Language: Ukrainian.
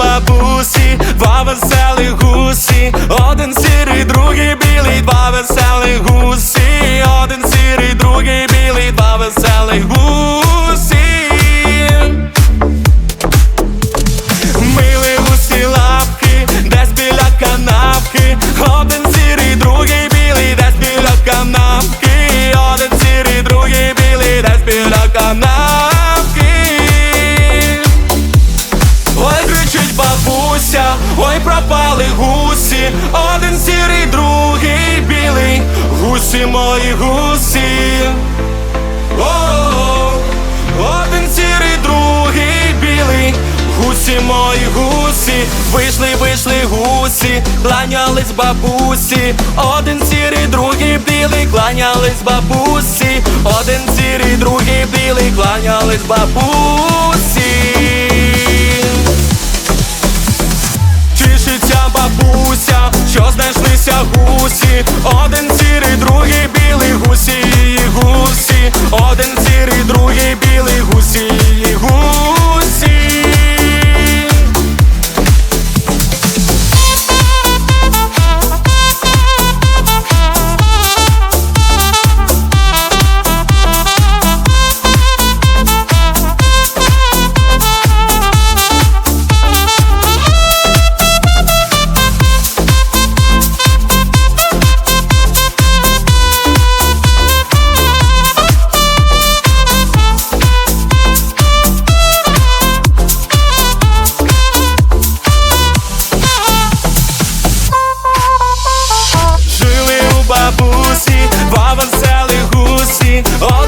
бабусі, два веселих гусі, один сірий, другий білий, два веселих гусі, один сірий, другий білий, два веселі гусі. Пропали гусі, один сірий, другий білий, гусі мої гусі. О, один сірий, другий білий, гусі мої гусі, вийшли, вийшли гусі, кланялись бабусі, один сірий, другий білий, кланялись бабусі, один сірий, другий білий, кланялись бабусі. Гусі, один Oh.